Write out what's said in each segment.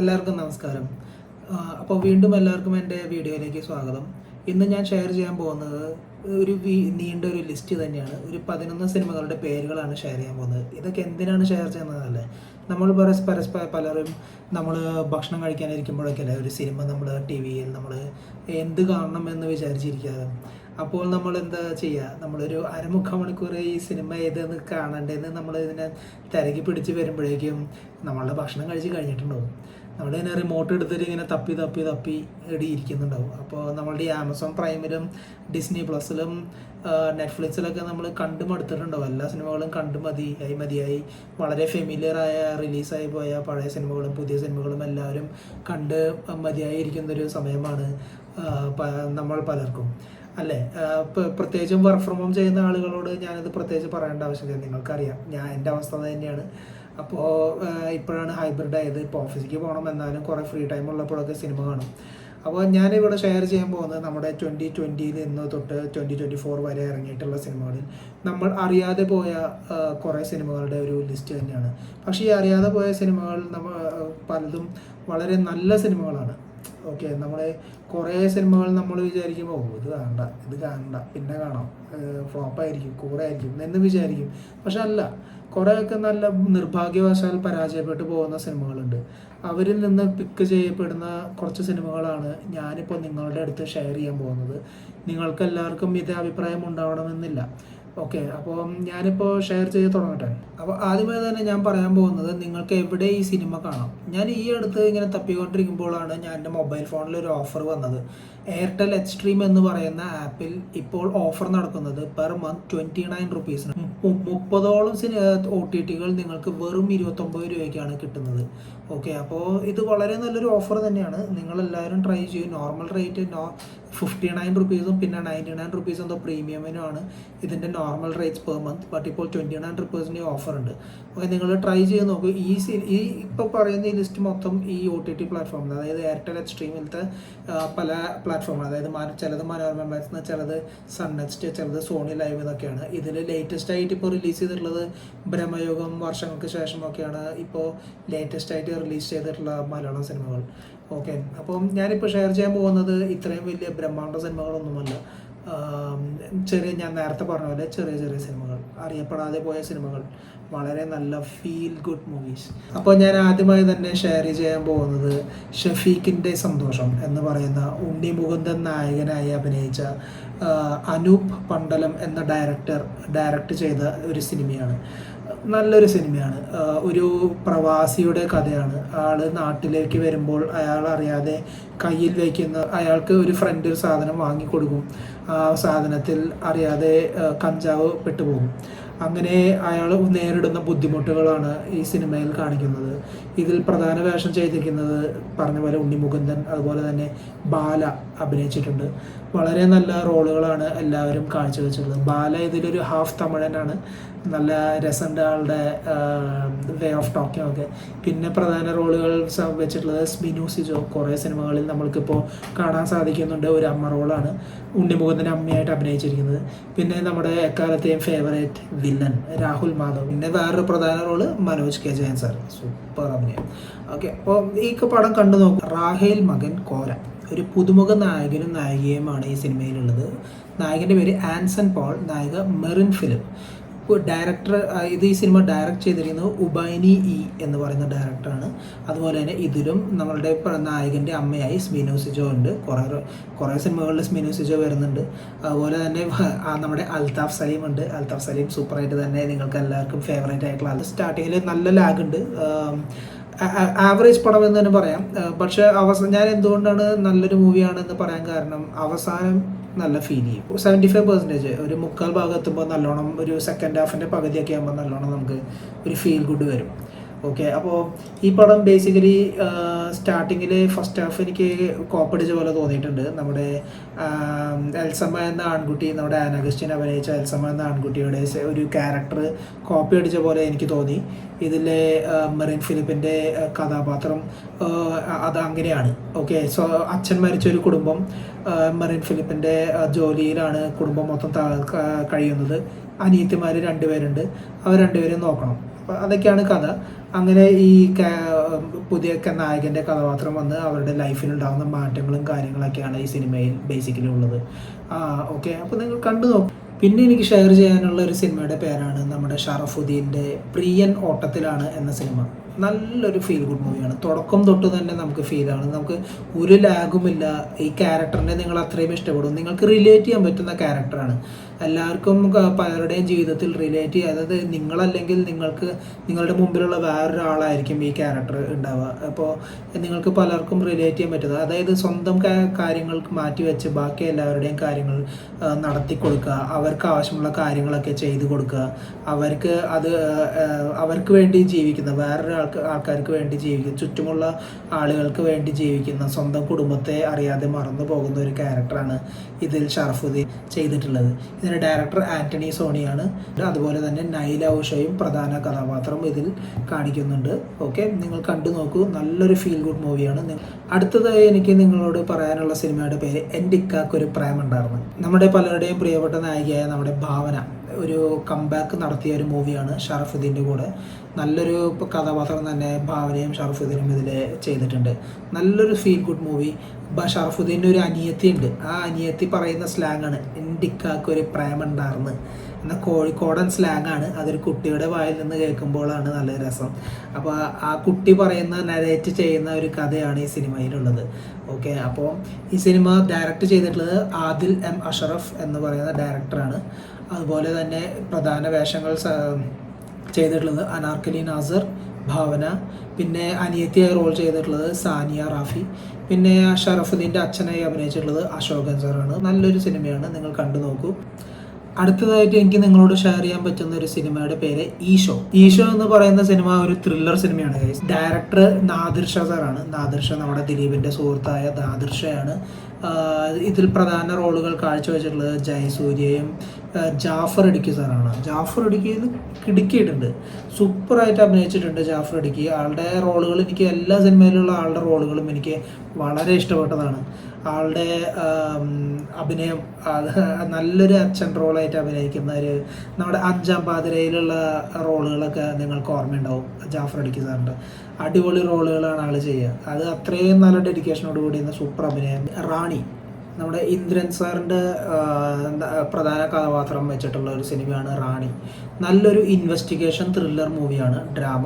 എല്ലാവർക്കും നമസ്കാരം. അപ്പോൾ വീണ്ടും എല്ലാവർക്കും എന്റെ വീഡിയോയിലേക്ക് സ്വാഗതം. ഇന്ന് ഞാൻ ഷെയർ ചെയ്യാൻ പോകുന്നത് ഒരു നീണ്ട ഒരു ലിസ്റ്റ് തന്നെയാണ്. ഒരു പതിനൊന്ന് സിനിമകളുടെ പേരുകളാണ് ഷെയർ ചെയ്യാൻ പോകുന്നത്. ഇതൊക്കെ എന്തിനാണ് ഷെയർ ചെയ്യുന്നതല്ലേ? നമ്മൾ പരസ്പര പലരും നമ്മൾ ഭക്ഷണം കഴിക്കാനിരിക്കുമ്പോഴൊക്കെ അല്ലേ? ഒരു സിനിമ നമ്മൾ ടി വിയിൽ നമ്മൾ എന്ത് കാണണം എന്ന് വിചാരിച്ചിരിക്കാതെ അപ്പോൾ നമ്മൾ എന്താ ചെയ്യുക നമ്മളൊരു അരമുഖ മണിക്കൂർ ഈ സിനിമ ഏതെന്ന് കാണണ്ടേന്ന് നമ്മൾ ഇതിനെ തിരക്കി പിടിച്ച് വരുമ്പോഴേക്കും നമ്മളുടെ ഭക്ഷണം കഴിച്ച് കഴിഞ്ഞിട്ടുണ്ടാവും. നമ്മളിങ്ങനെ റിമോട്ട് എടുത്തിട്ട് ഇങ്ങനെ തപ്പി തപ്പി തപ്പി ഇടി ഇരിക്കുന്നുണ്ടാവും. അപ്പോൾ നമ്മളുടെ ആമസോൺ പ്രൈമിലും ഡിസ്നി പ്ലസിലും നെറ്റ്ഫ്ലിക്സിലൊക്കെ നമ്മൾ കണ്ടു മടുത്തിട്ടുണ്ടാവും എല്ലാ സിനിമകളും കണ്ടു മതി ആയി മതിയായി. വളരെ ഫെമിലിയറായ റിലീസായി പോയ പഴയ സിനിമകളും പുതിയ സിനിമകളും എല്ലാവരും കണ്ട് മതിയായി ഇരിക്കുന്നൊരു സമയമാണ് നമ്മൾ പലർക്കും. അല്ലേ? പ്രത്യേകിച്ചും വർക്ക് ഫ്രം ഹോം ചെയ്യുന്ന ആളുകളോട് ഞാനിത് പ്രത്യേകിച്ച് പറയേണ്ട ആവശ്യമില്ല. നിങ്ങൾക്കറിയാം. ഞാൻ എന്റെ അവസ്ഥ തന്നെയാണ്. അപ്പോൾ ഇപ്പോഴാണ് ഹൈബ്രിഡ് ആയത്. ഇപ്പോൾ ഓഫീസിലേക്ക് പോകണം എന്നാലും കുറേ ഫ്രീ ടൈം ഉള്ളപ്പോഴൊക്കെ സിനിമ കാണും. അപ്പോൾ ഞാനിവിടെ ഷെയർ ചെയ്യാൻ പോകുന്നത് നമ്മുടെ ട്വന്റി ട്വന്റിയിൽ നിന്ന് തൊട്ട് ട്വന്റി ട്വന്റി ഫോർ വരെ ഇറങ്ങിയിട്ടുള്ള സിനിമകളിൽ നമ്മൾ അറിയാതെ പോയ കുറേ സിനിമകളുടെ ഒരു ലിസ്റ്റ് തന്നെയാണ്. പക്ഷേ ഈ അറിയാതെ പോയ സിനിമകൾ നമ്മൾ പലതും വളരെ നല്ല സിനിമകളാണ് ഓക്കെ നമ്മൾ കുറേ സിനിമകൾ നമ്മൾ വിചാരിക്കുമ്പോൾ ഇത് കാണണ്ട ഇത് കാണണ്ട പിന്നെ കാണാം. ഫ്ലോപ്പായിരിക്കും കൂടെ ആയിരിക്കും എന്ന് വിചാരിക്കും. പക്ഷെ അല്ല. കുറേയൊക്കെ നല്ല നിർഭാഗ്യവശാൽ പരാജയപ്പെട്ടു പോകുന്ന സിനിമകളുണ്ട്. അവരിൽ നിന്ന് പിക്ക് ചെയ്യപ്പെടുന്ന കുറച്ച് സിനിമകളാണ് ഞാനിപ്പോൾ നിങ്ങളുടെ അടുത്ത് ഷെയർ ചെയ്യാൻ പോകുന്നത്. നിങ്ങൾക്ക് എല്ലാവർക്കും ഇതേ അഭിപ്രായം ഉണ്ടാവണമെന്നില്ല. ഓക്കെ അപ്പോൾ ഞാനിപ്പോൾ ഷെയർ ചെയ്ത് തുടങ്ങട്ടെ. അപ്പോൾ ആദ്യമേ തന്നെ ഞാൻ പറയാൻ പോകുന്നത് നിങ്ങൾക്ക് എവിടെ ഈ സിനിമ കാണാം? ഞാൻ ഈ അടുത്ത് ഇങ്ങനെ തപ്പിക്കൊണ്ടിരിക്കുമ്പോഴാണ് ഞാൻ എന്റെ മൊബൈൽ ഫോണിൽ ഒരു ഓഫർ വന്നത്. എയർടെൽ എക്സ്ട്രീം എന്ന് പറയുന്ന ആപ്പിൽ ഇപ്പോൾ ഓഫർ നടക്കുന്നത് പെർ മന്ത് ട്വന്റി നയൻ റുപ്പീസിന്. മുപ്പതോളം സിനി ഒ ടി ടികൾ നിങ്ങൾക്ക് വെറും ഇരുപത്തൊമ്പത് രൂപയ്ക്കാണ് കിട്ടുന്നത്. ഓക്കെ അപ്പോൾ ഇത് വളരെ നല്ലൊരു ഓഫർ തന്നെയാണ്. നിങ്ങളെല്ലാവരും ട്രൈ ചെയ്യും. Normal rate no fifty nine റുപ്പീസും പിന്നെ നയന്റി നയൻ റുപ്പീസ് എന്തോ പ്രീമിയമിനുമാണ് ഇതിന്റെ normal rates per month but ഇപ്പോൾ ട്വന്റി നയൻ റുപ്പീസിന്റെ ഓഫർ ഉണ്ട്. ഓക്കെ നിങ്ങൾ ട്രൈ ചെയ്ത് നോക്കൂ. ഈ സി ഈ ഇപ്പോൾ പറയുന്ന ഈ ലിസ്റ്റ് മൊത്തം ഈ ഒ ടി ടി പ്ലാറ്റ്ഫോമിൽ അതായത് എയർടെൽ എക്സ്ട്രീമിലത്തെ പല പ്ലാറ്റ്ഫോമുകൾ അതായത് ചിലത് മനോരമ മാക്സ് ചിലത് സൺ നെക്സ്റ്റ് ചിലത് സോണി ലൈവ് എന്നൊക്കെയാണ് ഇതിൽ ലേറ്റസ്റ്റ് ആയിട്ട് ഇപ്പോൾ റിലീസ് ചെയ്തിട്ടുള്ളത് ബ്രഹ്മയോഗം വർഷങ്ങൾക്ക് ശേഷമൊക്കെയാണ് ഇപ്പോൾ ലേറ്റസ്റ്റ് ആയിട്ട് റിലീസ് ചെയ്തിട്ടുള്ള മലയാളം സിനിമകൾ. ഓക്കെ അപ്പം ഞാനിപ്പോൾ ഷെയർ ചെയ്യാൻ പോകുന്നത് ഇത്രയും വലിയ ബ്രഹ്മാണ്ഡ സിനിമകളൊന്നുമല്ല. ചെറിയ ഞാൻ നേരത്തെ പറഞ്ഞ പോലെ ചെറിയ ചെറിയ സിനിമകൾ അറിയപ്പെടാതെ പോയ സിനിമകൾ വളരെ നല്ല ഫീൽ ഗുഡ് മൂവീസ് അപ്പോൾ ഞാൻ ആദ്യമായി തന്നെ ഷെയർ ചെയ്യാൻ പോകുന്നത് ഷഫീഖിന്റെ സന്തോഷം എന്ന് പറയുന്ന ഉണ്ണി മുകുന്ദൻ നായകനായി അഭിനയിച്ച അനൂപ് പണ്ടലം എന്ന ഡയറക്ടർ ഡയറക്റ്റ് ചെയ്ത ഒരു സിനിമയാണ്. നല്ലൊരു സിനിമയാണ്. ഒരു പ്രവാസിയുടെ കഥയാണ്. ആൾ നാട്ടിലേക്ക് വരുമ്പോൾ അയാൾ അറിയാതെ കയ്യിൽ വയ്ക്കുന്ന അയാൾക്ക് ഒരു ഫ്രണ്ട് ഒരു സാധനം വാങ്ങിക്കൊടുക്കും ആ സാധനത്തിൽ അറിയാതെ കഞ്ചാവ് പെട്ടുപോകും. അങ്ങനെ അയാൾ നേരിടുന്ന ബുദ്ധിമുട്ടുകളാണ് ഈ സിനിമയിൽ കാണിക്കുന്നത്. ഇതിൽ പ്രധാന വേഷം ചെയ്തിരിക്കുന്നത് പറഞ്ഞ പോലെ ഉണ്ണിമുകുന്ദൻ അതുപോലെ തന്നെ ബാല. അഭിനയിച്ചിട്ടുണ്ട്. വളരെ നല്ല റോളുകളാണ് എല്ലാവരും കാഴ്ചവെച്ചിട്ടുള്ളത്. ബാല ഇതിലൊരു ഹാഫ് തമിഴനാണ്. നല്ല രസമുണ്ട് ആളുടെ വേ ഓഫ് ടോക്കിംഗ് ഒക്കെ. പിന്നെ പ്രധാന റോളുകൾ വെച്ചിട്ടുള്ളത് സ്മിനു സിജോ. കുറേ സിനിമകളിൽ നമ്മൾക്കിപ്പോൾ കാണാൻ സാധിക്കുന്നുണ്ട് ഒരു അമ്മ റോളാണ്. ഉണ്ണിമുഖത്തിന്റെ അമ്മയായിട്ട് അഭിനയിച്ചിരിക്കുന്നത്. പിന്നെ നമ്മുടെ എക്കാലത്തെയും ഫേവറേറ്റ് വില്ലൻ രാഹുൽ മാധവ്. പിന്നെ വേറൊരു പ്രധാന role Manoj K Jayan sir. Super അഭിനയം. ഓക്കെ അപ്പോൾ ഈ പടം കണ്ടു നോക്കും റാഹേൽ മകൻ കോര ഒരു പുതുമുഖ നായകനും നായികയുമാണ് ഈ സിനിമയിലുള്ളത്. നായകന്റെ പേര് ആൻസൺ പോൾ നായിക മെറിൻ ഫിലിപ്പ്. ഡയറക്ടർ ഇത് ഈ സിനിമ ഡയറക്റ്റ് ചെയ്തിരിക്കുന്നത് ഉബൈനി ഇ എന്ന് പറയുന്ന ഡയറക്ടറാണ്. അതുപോലെ തന്നെ ഇതിലും നമ്മളുടെ നായകന്റെ അമ്മയായി സ്മിനു സിജോ ഉണ്ട്. കുറേ കുറേ സിനിമകളിൽ സ്മിനു സിജോ വരുന്നുണ്ട്. അതുപോലെ തന്നെ നമ്മുടെ അൽതാഫ് സലീം ഉണ്ട്. അൽതാഫ് സലീം സൂപ്പറായിട്ട് തന്നെ നിങ്ങൾക്ക് എല്ലാവർക്കും ഫേവറേറ്റ് ആയിട്ടുള്ള അത് സ്റ്റാർട്ടിങ്ങിൽ നല്ല ലാഗ് ഉണ്ട്. ആവറേജ് പടം എന്ന് തന്നെ പറയാം. പക്ഷെ അവസാനം ഞാൻ എന്തുകൊണ്ടാണ് നല്ലൊരു മൂവിയാണെന്ന് പറയാൻ കാരണം അവസാനം നല്ല ഫീൽ ചെയ്യും. സെവന്റി ഫൈവ് പെർസെന്റേജ് ഒരു മുക്കാൽ ഭാഗം എത്തുമ്പോൾ നല്ലോണം ഒരു സെക്കൻഡ് ഹാഫിന്റെ പകുതിയൊക്കെ ആകുമ്പോൾ നല്ലോണം നമുക്ക് ഒരു ഫീൽ ഗുഡ് വരും. ഓക്കെ അപ്പോൾ ഈ പടം ബേസിക്കലി സ്റ്റാർട്ടിങ്ങിൽ ഫസ്റ്റ് ഹാഫ് എനിക്ക് കോപ്പടിച്ച പോലെ തോന്നിയിട്ടുണ്ട്. നമ്മുടെ എൽസമ്മ എന്ന ആൺകുട്ടി നമ്മുടെ ആനഗസ്റ്റിൻ അഭിനയിച്ച എൽസമ്മ എന്ന ആൺകുട്ടിയുടെ ഒരു ക്യാരക്ടർ കോപ്പി അടിച്ച പോലെ എനിക്ക് തോന്നി. ഇതിലെ മെറിൻ ഫിലിപ്പിന്റെ കഥാപാത്രം അത് അങ്ങനെയാണ്. ഓക്കെ സോ അച്ഛൻ മരിച്ച ഒരു കുടുംബം മെറിൻ ഫിലിപ്പിന്റെ ജോലിയിലാണ് കുടുംബം മൊത്തം കഴിയുന്നത്. അനിയത്തിമാർ രണ്ടുപേരുണ്ട്. അവർ രണ്ടുപേരും നോക്കണം. അപ്പോൾ അതൊക്കെയാണ് കഥ. അങ്ങനെ ഈ പുതിയ നായകന്റെ കഥാപാത്രം വന്ന് അവരുടെ ലൈഫിലുണ്ടാകുന്ന മാറ്റങ്ങളും കാര്യങ്ങളൊക്കെയാണ് ഈ സിനിമയിൽ ബേസിക്കലി ഉള്ളത്. ഓക്കെ അപ്പോൾ നിങ്ങൾ കണ്ടു നോക്കും. പിന്നെ എനിക്ക് ഷെയർ ചെയ്യാനുള്ള ഒരു സിനിമയുടെ പേരാണ് നമ്മുടെ ഷറഫുദ്ദീന്റെ പ്രിയൻ ഓട്ടത്തിലാണ് എന്ന സിനിമ നല്ലൊരു ഫീൽ ഗുഡ് മൂവിയാണ് തുടക്കം തൊട്ട് തന്നെ നമുക്ക് ഫീലാണ് നമുക്ക് ഒരു ലാഗുമില്ല ഈ ക്യാരക്ടറിനെ നിങ്ങൾ അത്രയും ഇഷ്ടപ്പെടും. നിങ്ങൾക്ക് റിലേറ്റ് ചെയ്യാൻ പറ്റുന്ന ക്യാരക്ടറാണ് എല്ലാവർക്കും പലരുടെയും ജീവിതത്തിൽ റിലേറ്റ് ചെയ്യുക അതായത് നിങ്ങളല്ലെങ്കിൽ നിങ്ങൾക്ക് നിങ്ങളുടെ മുമ്പിലുള്ള വേറൊരാളായിരിക്കും ഈ ക്യാരക്ടർ ഉണ്ടാവുക. അപ്പോൾ നിങ്ങൾക്ക് പലർക്കും റിലേറ്റ് ചെയ്യാൻ പറ്റുന്നത്. അതായത് സ്വന്തം കാര്യങ്ങൾക്ക് മാറ്റി വെച്ച് ബാക്കി എല്ലാവരുടെയും കാര്യങ്ങൾ നടത്തി കൊടുക്കുക. അവർക്ക് ആവശ്യമുള്ള കാര്യങ്ങളൊക്കെ ചെയ്തു കൊടുക്കുക. അവർക്ക് അത് അവർക്ക് വേണ്ടി ജീവിക്കുന്ന വേറൊരാൾക്ക് ആൾക്കാർക്ക് വേണ്ടി ജീവിക്കുന്ന ചുറ്റുമുള്ള ആളുകൾക്ക് വേണ്ടി ജീവിക്കുന്ന സ്വന്തം കുടുംബത്തെ അറിയാതെ മറന്നു പോകുന്ന ഒരു ക്യാരക്ടറാണ് ഇതിൽ ഷറഫുദ്ദീൻ ചെയ്തിട്ടുള്ളത്. ഇതിന്റെ ഡയറക്ടർ ആന്റണി സോണിയാണ്. അതുപോലെ തന്നെ നൈല ഉഷയും പ്രധാന കഥാപാത്രം ഇതിൽ കാണിക്കുന്നുണ്ട്. ഓക്കെ നിങ്ങൾ കണ്ടു നോക്കൂ. നല്ലൊരു ഫീൽ ഗുഡ് മൂവിയാണ് അടുത്തതായി എനിക്ക് നിങ്ങളോട് പറയാനുള്ള സിനിമയുടെ പേര് എന്റെ ഇക്കാക്കൊരു പ്രേമുണ്ടായിരുന്നു നമ്മുടെ പലരുടെയും പ്രിയപ്പെട്ട നായികയായ നമ്മുടെ ഭാവന. ഒരു കംബാക്ക് നടത്തിയ ഒരു മൂവിയാണ് ഷറഫുദ്ദീന്റെ കൂടെ. നല്ലൊരു കഥാപാത്രം തന്നെ ഭാവനയും ഷറഫുദ്ദീനും ഇതിൽ ചെയ്തിട്ടുണ്ട്. നല്ലൊരു ഫീൽ ഗുഡ് മൂവി ഷറഫുദ്ദീന്റെ ഒരു അനിയത്തി ഉണ്ട്. ആ അനിയത്തി പറയുന്ന സ്ലാങ് ആണ് എന്റെ ഇക്കാക്ക് ഒരു പ്രേമുണ്ടാർന്ന്. എന്ന കോഴിക്കോടൻ സ്ലാങ് ആണ്. അതൊരു കുട്ടിയുടെ വായിൽ നിന്ന് കേൾക്കുമ്പോഴാണ് നല്ല രസം. അപ്പോൾ ആ കുട്ടി പറയുന്ന നരേറ്റ് ചെയ്യുന്ന ഒരു കഥയാണ് ഈ സിനിമയിലുള്ളത്. ഓക്കെ അപ്പോൾ ഈ സിനിമ ഡയറക്റ്റ് ചെയ്തിട്ടുള്ളത് ആദിൽ എം അഷറഫ് എന്ന് പറയുന്ന ഡയറക്ടറാണ് അതുപോലെ തന്നെ പ്രധാന വേഷങ്ങൾ ചെയ്തിട്ടുള്ളത് അനാർക്കലി നാസർ ഭാവന പിന്നെ അനിയത്തിയായി റോൾ ചെയ്തിട്ടുള്ളത് സാനിയ റാഫി പിന്നെ ഷറഫുദ്ദീന്റെ അച്ഛനായി അഭിനയിച്ചിട്ടുള്ളത് അശോകൻ സാറാണ് നല്ലൊരു സിനിമയാണ് നിങ്ങൾ കണ്ടു നോക്കൂ. അടുത്തതായിട്ട് എനിക്ക് നിങ്ങളോട് ഷെയർ ചെയ്യാൻ പറ്റുന്ന ഒരു സിനിമയുടെ പേര് ഈശോ. ഈശോ എന്ന് പറയുന്ന സിനിമ ഒരു ത്രില്ലർ സിനിമയാണ്. ഡയറക്ടർ നാദിർഷ സാറാണ് നാദിർഷ നമ്മുടെ ദിലീപിന്റെ സുഹൃത്തായ നാദിർ ഷയാണ് ആഹ് ഇതിൽ പ്രധാന റോളുകൾ കാഴ്ചവെച്ചിട്ടുള്ളത് ജയസൂര്യയും ജാഫർ ഇടുക്കി സാറാണ്. ജാഫർ ഇടുക്കിയിൽ കിടുക്കിയിട്ടുണ്ട്. സൂപ്പറായിട്ട് അഭിനയിച്ചിട്ടുണ്ട് ജാഫർ ഇടുക്കി. ആളുടെ റോളുകൾ എനിക്ക് എല്ലാ സിനിമയിലുള്ള ആളുടെ റോളുകളും എനിക്ക് വളരെ ഇഷ്ടപ്പെട്ടതാണ്. ആളുടെ അഭിനയം നല്ലൊരു അച്ഛൻ റോളായിട്ട് അഭിനയിക്കുന്ന ഒരു നമ്മുടെ അഞ്ചാം പാതിരയിലുള്ള റോളുകളൊക്കെ നിങ്ങൾക്ക് ഓർമ്മയുണ്ടാവും. ജാഫർ അടിക്ക് സാറിന്റെ അടിപൊളി റോളുകളാണ് ആൾ ചെയ്യുക. അത് അത്രയും നല്ല ഡെഡിക്കേഷനോട് കൂടി സൂപ്പർ അഭിനയം. റാണി. നമ്മുടെ ഇന്ദ്രൻ സാറിന്റെ പ്രധാന കഥാപാത്രം വെച്ചിട്ടുള്ള ഒരു സിനിമയാണ് റാണി. നല്ലൊരു ഇൻവെസ്റ്റിഗേഷൻ ത്രില്ലർ മൂവിയാണ് ഡ്രാമ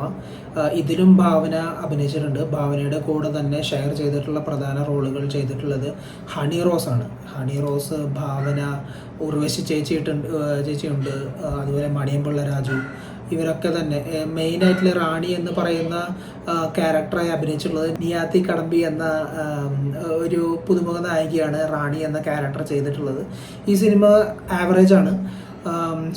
ഇതിലും ഭാവന അഭിനയിച്ചിട്ടുണ്ട്. ഭാവനയുടെ കൂടെ തന്നെ ഷെയർ ചെയ്തിട്ടുള്ള പ്രധാന റോളുകൾ ചെയ്തിട്ടുള്ളത് ഹണി റോസ് ആണ്. ഹണി റോസ് ഭാവന ഉർവശി ചേച്ചിയിട്ടുണ്ട് ചേച്ചിയുണ്ട്. അതുപോലെ മണിയമ്പിള്ള രാജു ഇവരൊക്കെ തന്നെ. മെയിൻ ആയിട്ടുള്ള റാണി എന്ന് പറയുന്ന ക്യാരക്ടറായി അഭിനയിച്ചിട്ടുള്ളത് നിയാത്തി കടമ്പി എന്ന ഒരു പുതുമുഖ നായികയാണ് റാണി എന്ന ക്യാരക്ടർ ചെയ്തിട്ടുള്ളത്. ഈ സിനിമ ആവറേജ് ആണ്.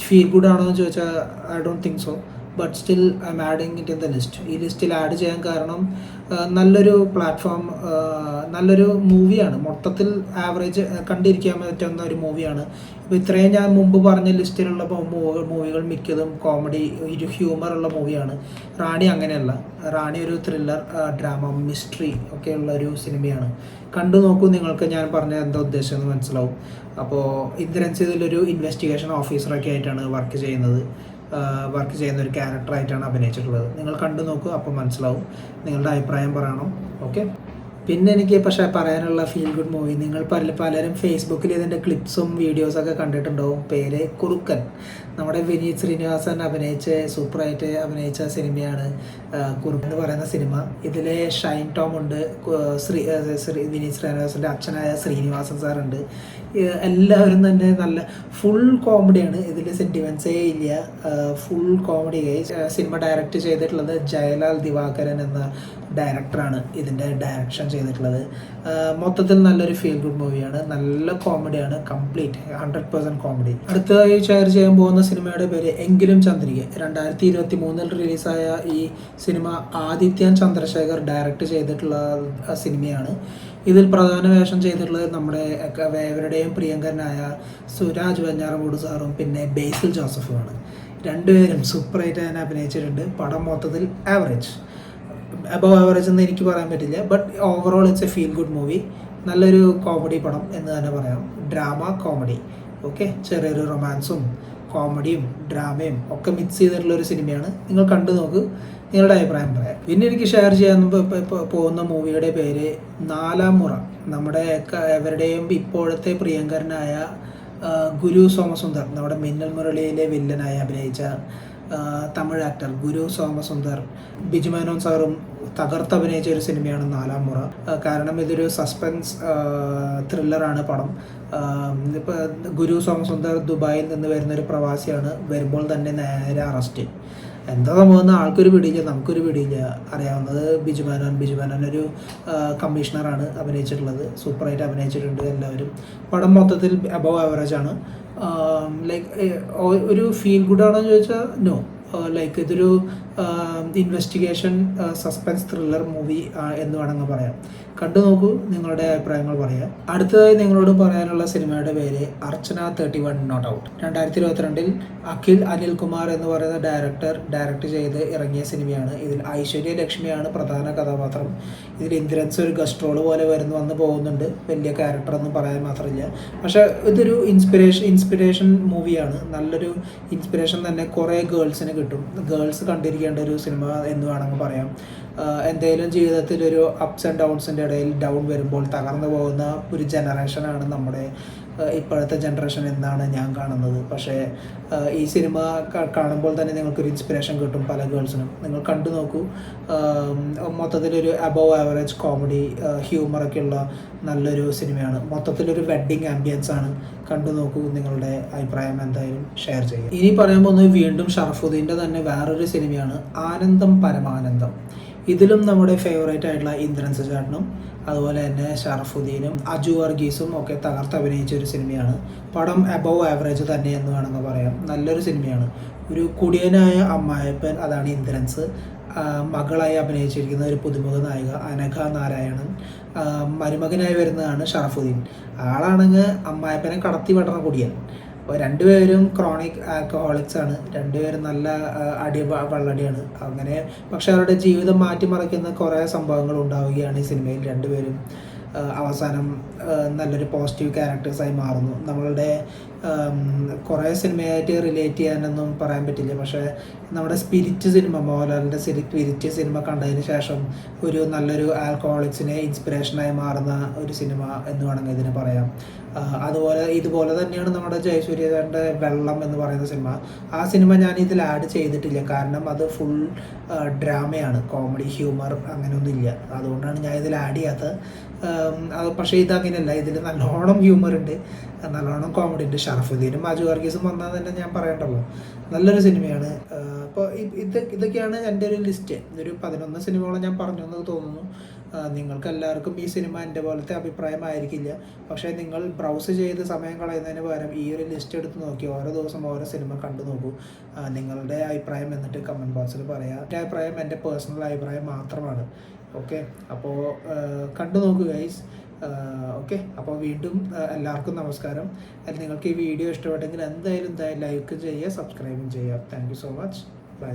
ഫീൽ ഗുഡ് ആണോ എന്ന് ചോദിച്ചാൽ I don't think so but still I'm adding it in the list ഈ ലിസ്റ്റിൽ ആഡ് ചെയ്യാൻ കാരണം നല്ലൊരു പ്ലാറ്റ്ഫോം നല്ലൊരു മൂവിയാണ് മൊത്തത്തിൽ ആവറേജ് കണ്ടിരിക്കാൻ പറ്റുന്ന ഒരു മൂവിയാണ് ഇപ്പോൾ ഇത്രയും ഞാൻ മുമ്പ് പറഞ്ഞ ലിസ്റ്റിലുള്ള മൂവികൾ മിക്കതും കോമഡി ഒരു ഹ്യൂമർ ഉള്ള മൂവിയാണ് റാണി അങ്ങനെയല്ല. റാണി ഒരു ത്രില്ലർ ഡ്രാമ മിസ്റ്ററി ഒക്കെയുള്ള ഒരു സിനിമയാണ് കണ്ടു നോക്കൂ നിങ്ങൾക്ക് ഞാൻ പറഞ്ഞ എന്താ ഉദ്ദേശം എന്ന് മനസ്സിലാവും. അപ്പോൾ ഇന്ദ്രൻസ് ഇതിലൊരു ഇൻവെസ്റ്റിഗേഷൻ ഓഫീസറൊക്കെ ആയിട്ടാണ് വർക്ക് ചെയ്യുന്നത്. വർക്ക് ചെയ്യുന്ന ഒരു ക്യാരക്ടറായിട്ടാണ് അഭിനയിച്ചിട്ടുള്ളത്. നിങ്ങൾ കണ്ടു നോക്കൂ അപ്പോൾ മനസ്സിലാവും. നിങ്ങളുടെ അഭിപ്രായം പറയണം ഓക്കെ പിന്നെ എനിക്ക് പക്ഷേ പറയാനുള്ള ഫീൽ ഗുഡ് മൂവി നിങ്ങൾ പല പലരും ഫേസ്ബുക്കിൽ ഇതിന്റെ ക്ലിപ്സും വീഡിയോസൊക്കെ കണ്ടിട്ടുണ്ടാവും. പേര് കുറുക്കൻ. നമ്മുടെ വിനീത് ശ്രീനിവാസൻ അഭിനയിച്ച് സൂപ്പറായിട്ട് അഭിനയിച്ച സിനിമയാണ് കുറുക്കൻ എന്ന് പറയുന്ന സിനിമ. ഇതിലെ ഷൈൻ ടോം ഉണ്ട് ശ്രീ ശ്രീ വിനീത് ശ്രീനിവാസന്റെ അച്ഛനായ ശ്രീനിവാസൻ സാറുണ്ട്. എല്ലാവരും തന്നെ നല്ല ഫുൾ കോമഡിയാണ് ഇതിൽ സെന്റിമെൻസേ ഇല്ല. ഫുൾ കോമഡി സിനിമ ഡയറക്റ്റ് ചെയ്തിട്ടുള്ളത് ജയലാൽ ദിവാകരൻ എന്ന ഡയറക്ടറാണ് ഇതിന്റെ ഡയറക്ഷൻ ചെയ്തിട്ടുള്ളത്. മൊത്തത്തിൽ നല്ലൊരു ഫീൽ ഗുഡ് മൂവിയാണ് നല്ല കോമഡിയാണ് കംപ്ലീറ്റ് ഹൺഡ്രഡ് പെർസെന്റ് കോമഡി അടുത്തതായി ഷെയർ ചെയ്യാൻ പോകുന്ന സിനിമയുടെ പേര് എങ്കിലും ചന്ദ്രിക. രണ്ടായിരത്തി ഇരുപത്തി മൂന്നിൽ റിലീസായ ഈ സിനിമ ആദിത്യൻ ചന്ദ്രശേഖർ ഡയറക്റ്റ് ചെയ്തിട്ടുള്ള സിനിമയാണ് ഇതിൽ പ്രധാന വേഷം ചെയ്തിട്ടുള്ളത് നമ്മുടെ വേവരുടെയും പ്രിയങ്കരനായ സുരാജ് വെഞ്ഞാറമൂട് സാറും പിന്നെ ബേസിൽ ജോസഫുമാണ്. രണ്ടുപേരും സൂപ്പറായിട്ട് തന്നെ അഭിനയിച്ചിട്ടുണ്ട്. പടം മൊത്തത്തിൽ ആവറേജ് അബവ് ആവറേജ് എന്ന് എനിക്ക് പറയാൻ പറ്റില്ല. But overall it's a feel good movie നല്ലൊരു കോമഡി പടം എന്ന് തന്നെ പറയാം. ഡ്രാമ കോമഡി ഓക്കെ ചെറിയൊരു റൊമാൻസും കോമഡിയും ഡ്രാമയും ഒക്കെ മിക്സ് ചെയ്തിട്ടുള്ള ഒരു സിനിമയാണ് നിങ്ങൾ കണ്ടു നോക്ക്. നിങ്ങളുടെ അഭിപ്രായം പറയാം പിന്നെ എനിക്ക് ഷെയർ ചെയ്യാൻ പോകുന്ന മൂവിയുടെ പേര് നാലാം മുറ. നമ്മുടെ എവരുടെയും ഇപ്പോഴത്തെ പ്രിയങ്കരനായ ഗുരു സോമസുന്ദർ നമ്മുടെ മിന്നൽ മുരളിയിലെ വില്ലനായി അഭിനയിച്ച തമിഴ് ആക്ടർ ഗുരു സോമസുന്ദർ ബിജു മേനോൻ സാറും തകർത്ത് അഭിനയിച്ച ഒരു സിനിമയാണ് നാലാം മുറ. കാരണം ഇതൊരു സസ്പെൻസ് ത്രില്ലറാണ് പടം. ഇപ്പോൾ ഗുരു സോമസുന്ദർ ദുബായിൽ നിന്ന് വരുന്ന ഒരു പ്രവാസിയാണ് വരുമ്പോൾ തന്നെ നേരെ അറസ്റ്റ് എന്താ സംഭവം? ആൾക്കൊരു പിടിയില്ല നമുക്കൊരു പിടിയില്ല. അറിയാവുന്നത് ബിജു മേനോൻ. ബിജു മേനോൻ ഒരു കമ്മീഷണറാണ് അഭിനയിച്ചിട്ടുള്ളത്. സൂപ്പറായിട്ട് അഭിനയിച്ചിട്ടുണ്ട് എല്ലാവരും. പടം മൊത്തത്തിൽ അബവ് ആവറേജ് ആണ്. ലൈക്ക് ഒരു ഫീൽ ഗുഡ് ആണോ എന്ന് ചോദിച്ചാൽ നോ ലൈക്ക് ഇതൊരു ഇൻവെസ്റ്റിഗേഷൻ സസ്പെൻസ് ത്രില്ലർ മൂവി എന്ന് വേണമെങ്കിൽ പറയാം. കണ്ടു നോക്കൂ നിങ്ങളുടെ അഭിപ്രായങ്ങൾ പറയാം അടുത്തതായി നിങ്ങളോട് പറയാനുള്ള സിനിമയുടെ പേര് Archana thirty one not out രണ്ടായിരത്തി ഇരുപത്തിരണ്ടിൽ അഖിൽ അനിൽകുമാർ എന്ന് പറയുന്ന ഡയറക്ടർ ഡയറക്ട് ചെയ്ത് ഇറങ്ങിയ സിനിമയാണ്. ഇതിൽ ഐശ്വര്യ ലക്ഷ്മിയാണ് പ്രധാന കഥാപാത്രം. ഇതിൽ ഇന്ദ്രൻസ് ഒരു ഗസ്റ്റ് റോൾ പോലെ വരുന്നു വന്ന് പോകുന്നുണ്ട്. വലിയ ക്യാരക്ടർ എന്ന് പറയാൻ മാത്രമില്ല. പക്ഷേ ഇതൊരു ഇൻസ്പിറേഷൻ ഇൻസ്പിറേഷൻ മൂവിയാണ് നല്ലൊരു ഇൻസ്പിറേഷൻ തന്നെ കുറേ ഗേൾസിന് കിട്ടും. ഗേൾസ് കണ്ടിരിക്കേണ്ട ഒരു സിനിമ എന്ന് വേണമെങ്കിൽ പറയാം. എന്തെങ്കിലും ജീവിതത്തിൽ ഒരു അപ്സ് ആൻഡ് ഡൗൺസിന്റെ ഇടയിൽ ഡൗൺ വരുമ്പോൾ തകർന്നു പോകുന്ന ഒരു ജനറേഷനാണ് നമ്മുടെ ഇപ്പോഴത്തെ ജനറേഷൻ എന്നാണ് ഞാൻ കാണുന്നത്. പക്ഷേ ഈ സിനിമ കാണുമ്പോൾ തന്നെ നിങ്ങൾക്കൊരു ഇൻസ്പിറേഷൻ കിട്ടും പല ഗേൾസിനും നിങ്ങൾ കണ്ടു നോക്കൂ. മൊത്തത്തിലൊരു അബവ് ആവറേജ് കോമഡി ഹ്യൂമറൊക്കെ ഉള്ള നല്ലൊരു സിനിമയാണ് മൊത്തത്തിലൊരു വെഡ്ഡിങ് ആംബിയൻസ് ആണ്. കണ്ടു നോക്കൂ നിങ്ങളുടെ അഭിപ്രായം എന്തായാലും ഷെയർ ചെയ്യുക. ഇനി പറയാൻ പോകുന്നത് വീണ്ടും ഷറഫുദ്ദീന്റെ തന്നെ വേറൊരു സിനിമയാണ് ആനന്ദം പരമാനന്ദം. ഇതിലും നമ്മുടെ ഫേവറേറ്റ് ആയിട്ടുള്ള ഇന്ദ്രൻസ് ചേട്ടനും അതുപോലെ തന്നെ ഷറഫുദ്ദീനും അജു വർഗീസും ഒക്കെ തകർത്ത് അഭിനയിച്ച ഒരു സിനിമയാണ്. പടം അബവ് ആവറേജ് തന്നെ എന്ന് വേണമെങ്കിൽ പറയാം. നല്ലൊരു സിനിമയാണ്. ഒരു കുടിയനായ അമ്മായപ്പൻ അതാണ് ഇന്ദ്രൻസ്. മകളായി അഭിനയിച്ചിരിക്കുന്ന ഒരു പുതുമുഖ നായിക അനഘ നാരായണൻ. മരുമകനായി വരുന്നതാണ് ഷറഫുദ്ദീൻ. ആളാണെങ്കിൽ അമ്മായപ്പനെ കടത്തി വിടണ കുടിയൻ. അപ്പോൾ രണ്ടുപേരും ക്രോണിക് ആൽക്കഹോളിക്സ് ആണ്. രണ്ടുപേരും നല്ല അടി വള്ളടിയാണ്. അങ്ങനെ പക്ഷെ അവരുടെ ജീവിതം മാറ്റിമറിക്കുന്ന കുറേ സംഭവങ്ങൾ ഉണ്ടാവുകയാണ് ഈ സിനിമയിൽ രണ്ടുപേരും. അവസാനം നല്ലൊരു പോസിറ്റീവ് ക്യാരക്ടേഴ്സായി മാറുന്നു. നമ്മളുടെ കുറേ സിനിമയായിട്ട് റിലേറ്റ് ചെയ്യാനൊന്നും പറയാൻ പറ്റില്ല. പക്ഷേ നമ്മുടെ സ്പിരിറ്റ് സിനിമ മോഹൻലാലിന്റെ സ്പിരിറ്റ് സിനിമ കണ്ടതിന് ശേഷം ഒരു നല്ലൊരു ആൽക്കഹോളിക്സിനെ ഇൻസ്പിറേഷനായി മാറുന്ന ഒരു സിനിമ എന്ന് വേണമെങ്കിൽ ഇതിന് പറയാം. അതുപോലെ ഇതുപോലെ തന്നെയാണ് നമ്മുടെ ജയസൂര്യന്റെ വെള്ളം എന്ന് പറയുന്ന സിനിമ ആ സിനിമ ഞാൻ ഇതിൽ ആഡ് ചെയ്തിട്ടില്ല. കാരണം അത് ഫുൾ ഡ്രാമയാണ് കോമഡി ഹ്യൂമർ അങ്ങനെയൊന്നും ഇല്ല. അതുകൊണ്ടാണ് ഞാൻ ഇതിൽ ആഡ് ചെയ്യാത്തത്. പക്ഷേ അത് പക്ഷേ ഇതങ്ങനെയല്ല. ഇതിൽ നല്ലോണം ഹ്യൂമർ ഉണ്ട്. നല്ലോണം കോമഡിന്റെ ഷറഫുദ്ദീനും മാജു വർഗീസും വന്നാൽ തന്നെ ഞാൻ പറയണ്ടല്ലോ. നല്ലൊരു സിനിമയാണ്. അപ്പോൾ ഇത് ഇതൊക്കെയാണ് എന്റെ ഒരു ലിസ്റ്റ്. ഇതൊരു പതിനൊന്ന് സിനിമകളും ഞാൻ പറഞ്ഞു എന്ന് തോന്നുന്നു. നിങ്ങൾക്ക് എല്ലാവർക്കും ഈ സിനിമ എന്റെ പോലത്തെ അഭിപ്രായമായിരിക്കില്ല. പക്ഷേ നിങ്ങൾ ബ്രൗസ് ചെയ്ത് സമയം കളയുന്നതിന് പകരം ഈ ഒരു ലിസ്റ്റ് എടുത്ത് നോക്കി. ഓരോ ദിവസം ഓരോ സിനിമ കണ്ടു നോക്കൂ. നിങ്ങളുടെ അഭിപ്രായം എന്നിട്ട് കമന്റ് ബോക്സിൽ പറയാം. എന്റെ അഭിപ്രായം എന്റെ പേഴ്സണൽ അഭിപ്രായം മാത്രമാണ്. ഓക്കെ? അപ്പോൾ കണ്ടു നോക്കുക ഗൈസ്. ഓക്കെ. അപ്പോൾ വീണ്ടും എല്ലാവർക്കും നമസ്കാരം. അത് നിങ്ങൾക്ക് ഈ വീഡിയോ ഇഷ്ടപ്പെട്ടെങ്കിൽ എന്തായാലും എന്തായാലും ലൈക്ക് ചെയ്യുക സബ്സ്ക്രൈബും ചെയ്യുക. Thank so much bye